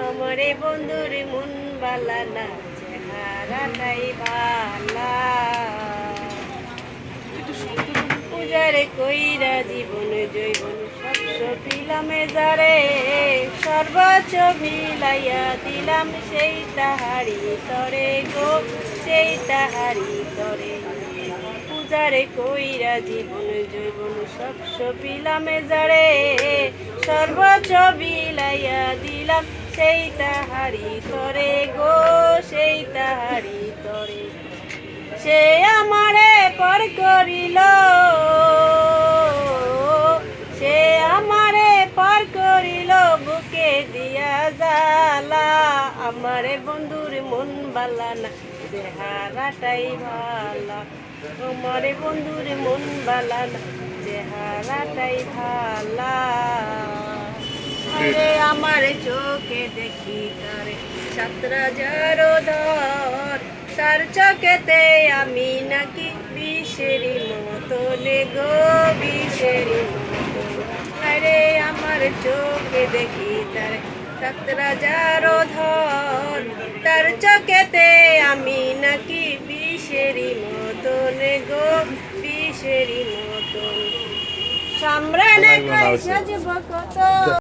আমারে বন্ধুরে। মন বালা না চেহারাটাই ভালা পূজারে কইরা জীবন জৈবন সব পিলামে যারে সর্বোচ্চ মিলাইয়া দিলাম, সেই তাহারি তরে গো, সেই তাহারি তরে পূজারে কইরা জীবন জৈবন সব পিলামে যারে সর্বোচ্চ বিলাইয়া দিলাম, সেই তাহারি তরে গো, সেই তাহারি তরে সে আমারে পর করিল আমারে বন্ধুর মন বালা না চেহারাটাই ভালা। আমারে বন্ধুর মন বালা না চেহারাটাই ভালা। আরে আমার চোখে দেখি তারে সাতরাজার ধর। তার চোখেতে আমি নাকি বিষেরি মতনে গো, বিষেরি আরে আমার চোখে দেখি তারে সাতরাজার ধর। তার চোখেতে আমি নাকি বিষেরি মতন গো বিষেরি মতন। সামরানে সাজব কত?